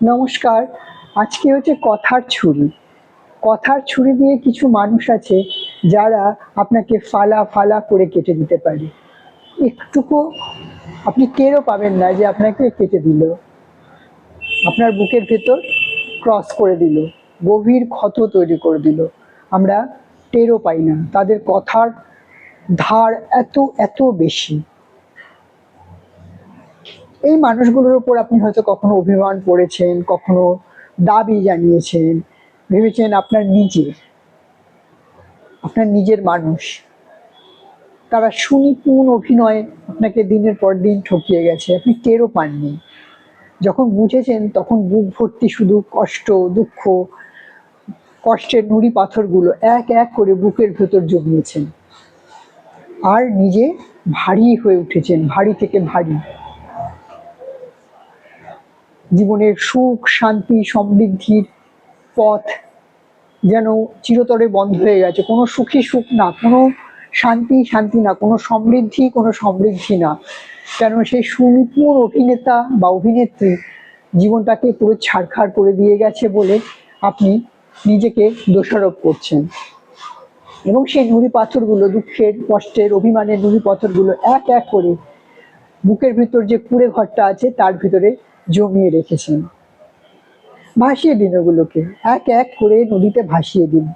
নমস্কার, আজকে হচ্ছে কথার ছুরি। কথার ছুরি দিয়ে কিছু মানুষ আছে যারা আপনাকে ফালা ফালা করে কেটে দিতে পারে। একটুকু আপনি টেরও পাবেন না যে আপনাকে কেটে দিল। আপনার বুকের ভেতর ক্রস করে দিল, গভীর ক্ষত তৈরি করে দিল। আমরা টেরও পাই না, তাদের কথার ধার এত এত বেশি। এই মানুষগুলোর উপর আপনি হয়তো কখনো অভিমান করেছেন, কখনো দাবি জানিয়েছেন, ভেবেছেন আপনার নিজে, আপনার নিজের মানুষ, তারা সুনিপুণ অভিনয় আপনাকে দিনের পর দিন ঠকিয়ে গেছে, আপনি টেরও পাননি। যখন বুঝেছেন, তখন বুক ভর্তি শুধু কষ্ট, দুঃখ, কষ্টের নুড়ি পাথরগুলো এক এক করে বুকের ভেতর জমিয়েছেন। আর নিজে ভারী হয়ে উঠেছেন, ভারী থেকে ভারী। জীবনের সুখ, শান্তি, সমৃদ্ধির পথ যেন চিরতরে বন্ধ হয়ে গেছে। কোনো সুখী সুখ না, কোনো শান্তি শান্তি না, কোনো সমৃদ্ধি কোনো সমৃদ্ধি না। কেন সেই সুনিপুণ অভিনেতা বা অভিনেত্রী জীবনটাকে পুরো ছাড়খাড় করে দিয়ে গেছে বলে আপনি নিজেকে দোষারোপ করছেন। এবং সেই নুড়ি পাথরগুলো, দুঃখের, কষ্টের, অভিমানের নুড়ি পাথরগুলো এক এক করে বুকের ভিতর যে কুড়ে ঘরটা আছে, তার ভিতরে জমিয়ে রেখেছেন। ভাসিয়ে দিন ওগুলোকে। এক এক করে নদীতে ভাসিয়ে দিন।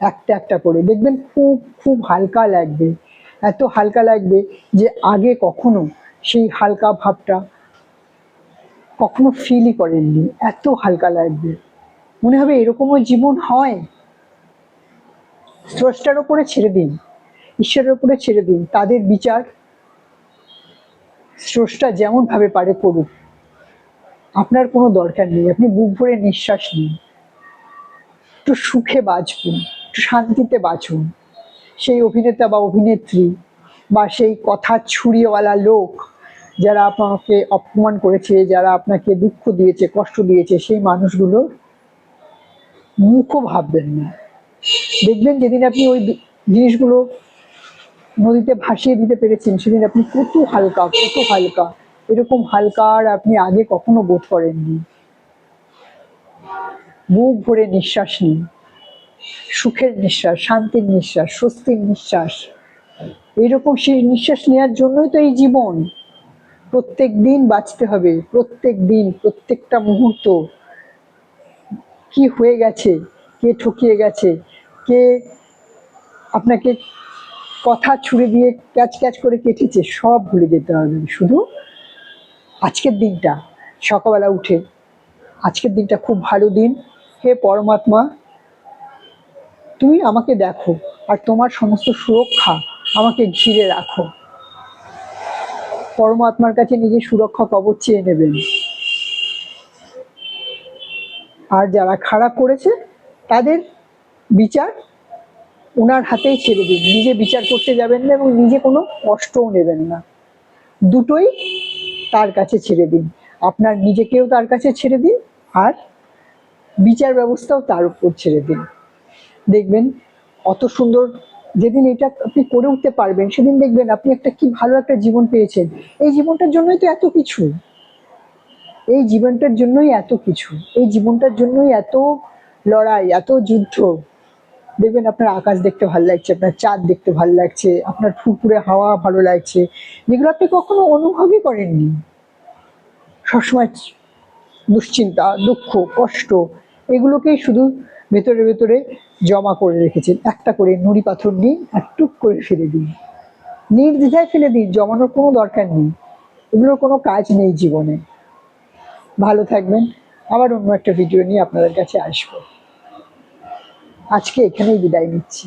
একটা একটা করে। দেখবেন খুব খুব হালকা লাগবে। এত হালকা লাগবে যে আগে কখনো সেই হালকা ভাবটা কখনো ফিলই করেননি। এত হালকা লাগবে। মনে হবে এরকমও জীবন হয়। স্রষ্টার ওপরে ছেড়ে দিন। ঈশ্বরের ওপরে ছেড়ে দিন। তাদের বিচার স্রষ্টা যেমন ভাবে পারে করুক। আপনার কোনো দরকার নেই, আপনি বুক ভরে নিঃশ্বাস নিন। একটু সুখে বাঁচবেন একটু শান্তিতে বাঁচুন। সেই অভিনেতা বা অভিনেত্রী বা সেই কথা ছুরিওয়ালা লোক যারা আপনাকে অপমান করেছে, যারা আপনাকে দুঃখ দিয়েছে, কষ্ট দিয়েছে, সেই মানুষগুলো মুখও ভাববেন না। দেখবেন যেদিন আপনি ওই জিনিসগুলো নদীতে ভাসিয়ে দিতে পেরেছেন, সেদিন আপনি কত হালকা কত হালকা এরকম হালকা আর আপনি আগে কখনো বোধ করেননি। বুক ভরে নিঃশ্বাস নিন। সুখের নিঃশ্বাস, শান্তির নিঃশ্বাস, স্বস্তির নিঃশ্বাস। এইরকম সেই নিঃশ্বাস নেওয়ার জন্যই তো এই জীবন। প্রত্যেক দিন বাঁচতে হবে, প্রত্যেক দিন, প্রত্যেকটা মুহূর্ত। কি হয়ে গেছে? কে ঠকিয়ে গেছে? কে আপনাকে কথা ছুড়ে দিয়ে ক্যাচ ক্যাচ করে কেটেছে? সব ভুলে যেতে হবে। শুধু আজকের দিনটা সকালবেলা উঠে, আজকের দিনটা খুব ভালো দিন। হে পরমাত্মা, তুমি আমাকে দেখো আর তোমার সমস্ত সুরক্ষা আমাকে ঘিরে রাখো। পরমাত্মার কাছে নিজের সুরক্ষা কবচ চেয়ে নেবেন। আর যারা খারাপ করেছে, তাদের বিচার ওনার হাতেই ছেড়ে দিন। নিজে বিচার করতে যাবেন না এবং নিজে কোনো কষ্টও নেবেন না। দুটোই তার কাছে ছেড়ে দিন। আপনার নিজেকেও তার কাছে ছেড়ে দিন আর বিচার ব্যবস্থাও তার উপর ছেড়ে দিন। দেখবেন অত সুন্দর যেদিন এটা আপনি করে উঠতে পারবেন, সেদিন দেখবেন আপনি একটা কি ভালো একটা জীবন পেয়েছেন। এই জীবনটার জন্যই তো এত কিছু। এই জীবনটার জন্যই এত কিছু। এই জীবনটার জন্যই এত লড়াই, এত যুদ্ধ। দেখবেন আপনার আকাশ দেখতে ভালো লাগছে, আপনার চাঁদ দেখতে ভালো লাগছে, আপনার ফুরফুরে হাওয়া ভালো লাগছে, যেগুলো আপনি কখনো অনুভবই করেননি। সবসময় দুশ্চিন্তা, দুঃখ, কষ্ট, এগুলোকেই শুধু ভেতরে ভেতরে জমা করে রেখেছেন। একটা করে নুড়ি পাথর নিয়ে একটুক করে ফেলে দিন। নির্দ্বিধায় ফেলে দিন, জমানোর কোনো দরকার নেই। এগুলোর কোনো কাজ নেই জীবনে। ভালো থাকবেন। আবার অন্য একটা ভিডিও নিয়ে আপনাদের কাছে আসব। আজকে এখানেই বিদায় নিচ্ছি।